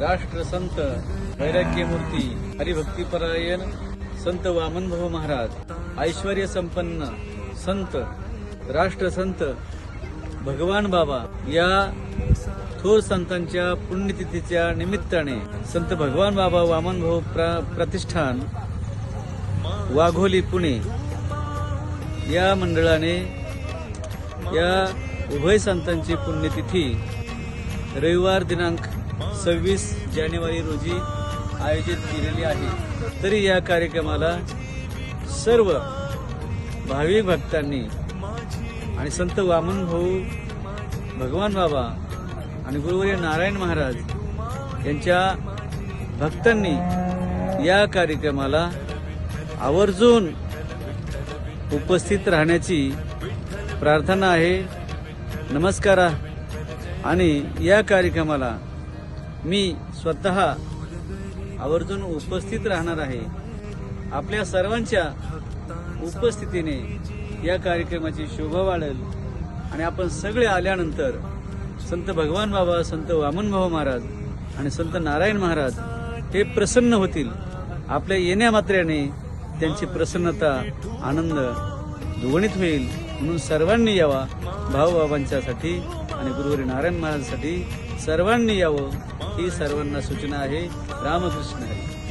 राष्ट्रसंत वैराग्यमूर्ती हरिभक्तीपरायण संत वामनभाऊ महाराज ऐश्वर संपन्न संत राष्ट्रसंत भगवान बाबा या थोर संतांच्या पुण्यतिथीच्या निमित्ताने संत भगवान बाबा वामनभाऊ प्रतिष्ठान वाघोली पुणे या मंडळाने या उभय संतांची पुण्यतिथी रविवार दिनांक सव्वीस जानेवारी रोजी आयोजित केलेली आहे. तरी या कार्यक्रमाला सर्व भाविक भक्तांनी आणि संत वामन भाऊ भगवान बाबा आणि गुरुवर्य नारायण महाराज यांच्या भक्तांनी या कार्यक्रमाला आवर्जून उपस्थित राहण्याची प्रार्थना आहे. नमस्कार. आणि या कार्यक्रमाला मी स्वतः आवर्जून उपस्थित राहणार आहे. आपल्या सर्वांच्या उपस्थितीने या कार्यक्रमाची शोभा वाढेल. आणि आपण सगळे आल्यानंतर संत भगवान बाबा संत वामन भाऊ महाराज आणि संत नारायण महाराज हे प्रसन्न होतील. आपल्या येण्यामात्र्याने त्यांची प्रसन्नता आनंद दुगणित होईल. म्हणून सर्वांनी यावा. भाऊबाबांच्यासाठी आणि गुरुवारी नारायण महाराजांसाठी सर्वांनी यावं. ही सर्वांना सूचना आहे. रामकृष्ण हरी.